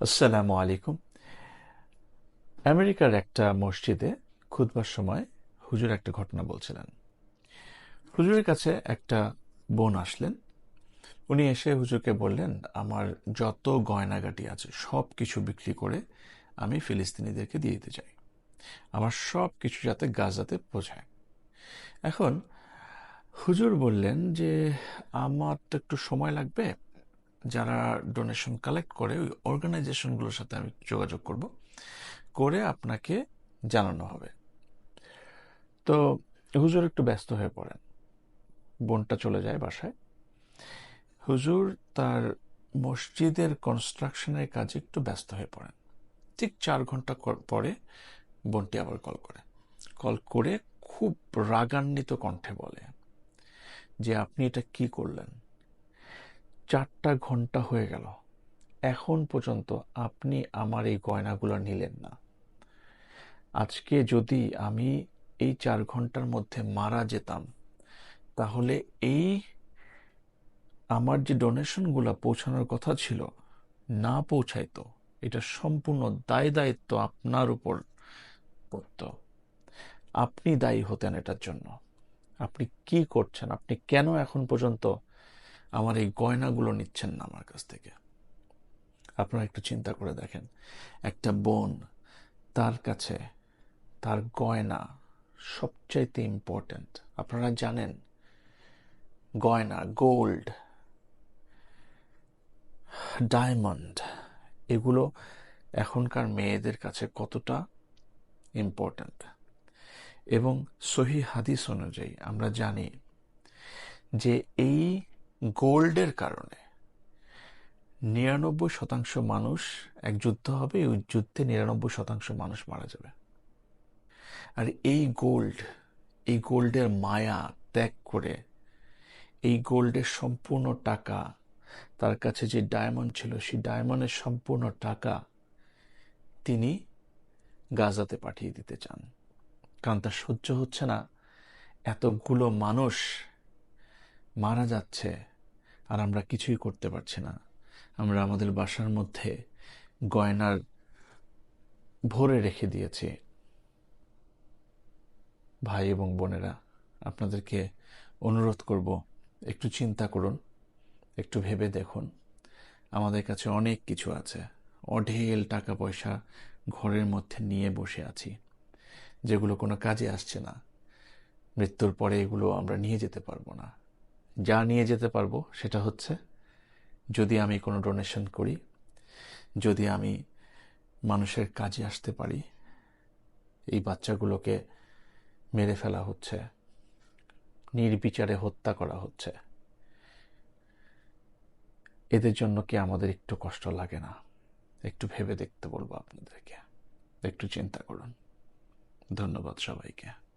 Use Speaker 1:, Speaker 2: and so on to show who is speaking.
Speaker 1: আসসালামু আলাইকুম। আমেরিকার একটা মসজিদে খুদবার সময় হুজুর একটা ঘটনা বলছিলেন। হুজুরের কাছে একটা বোন আসলেন। উনি এসে হুজুরকে বললেন, আমার যত গয়নাগাটি আছে সব কিছু বিক্রি করে আমি ফিলিস্তিনিদেরকে দিয়ে দিতে চাই। আমার সব কিছু যাতে গাজাতে পৌঁছায়। এখন হুজুর বললেন যে, আমার তো একটু সময় লাগবে। যারা ডোনেশন কালেক্ট করে, ওই অর্গানাইজেশনগুলোর সাথে আমি যোগাযোগ করব, করে আপনাকে জানানো হবে। তো হুজুর একটু ব্যস্ত হয়ে পড়েন। বোনটা চলে যায় বাসায়। হুজুর তার মসজিদের কনস্ট্রাকশনের কাজে একটু ব্যস্ত হয়ে পড়েন। ঠিক চার ঘণ্টা পরে বোনটি আবার কল করে। কল করে খুব রাগান্বিত কণ্ঠে বলে যে, আপনি এটা কি করলেন? চারটা ঘণ্টা হয়ে গেল। এখন পর্যন্ত আপনি আমার এই গয়নাগুলো নিলেন না। আজকে যদি আমি এই চার ঘণ্টার মধ্যে মারা যেতাম, তাহলে এই আমার যে ডোনেশনগুলো পৌঁছানোর কথা ছিল, না পৌঁছাইতো। এটা সম্পূর্ণ দায় দায়িত্ব আপনার উপর পড়ত। আপনি দায়ী হতেন এটার জন্য। আপনি কি করছেন? আপনি কেন এখন পর্যন্ত আমার এই গয়নাগুলো নিচ্ছেন না আমার কাছ থেকে। আপনারা একটু চিন্তা করে দেখেন। একটা বোন তার কাছে তার গয়না সবচাইতে ইম্পর্ট্যান্ট আপনারা জানেন, গয়না গোল্ড ডায়মন্ড এগুলো এখনকার মেয়েদের কাছে কতটা ইম্পর্ট্যান্ট এবং সহি হাদিস অনুযায়ী আমরা জানি যে এই গোল্ডের কারণে। নিরানব্বই শতাংশ মানুষ এক যুদ্ধ হবে, ওই যুদ্ধে নিরানব্বই শতাংশ মানুষ মারা যাবে। আর এই গোল্ড, এই গোল্ডের মায়া ত্যাগ করে, এই গোল্ডের সম্পূর্ণ টাকা, তার কাছে যে ডায়মন্ড ছিল, সেই ডায়মন্ডের সম্পূর্ণ টাকা তিনি গাজাতে পাঠিয়ে দিতে চান। কারণ তার সহ্য হচ্ছে না। এতগুলো মানুষ মারা যাচ্ছে আর আমরা কিছুই করতে পারছি না। আমরা আমাদের বাসার মধ্যে গয়নার ভরে রেখে দিয়েছি। ভাই এবং বোনেরা, আপনাদেরকে অনুরোধ করব, একটু চিন্তা করুন, একটু ভেবে দেখুন। আমাদের কাছে অনেক কিছু আছে। অঢেল টাকা পয়সা ঘরের মধ্যে নিয়ে বসে আছি, যেগুলো কোনো কাজে আসছে না। মৃত্যুর পরে এগুলো আমরা নিয়ে যেতে পারব না। যা নিয়ে যেতে পারব সেটা হচ্ছে যদি আমি কোনো ডোনেশন করি, যদি আমি মানুষের কাজে আসতে পারি, এই বাচ্চাগুলোকে মেরে ফেলা হচ্ছে, নির্বিচারে হত্যা করা হচ্ছে, এদের জন্য কি আমাদের একটু কষ্ট লাগে না? একটু ভেবে দেখতে বলব আপনাদেরকে। একটু চিন্তা করুন। ধন্যবাদ সবাইকে।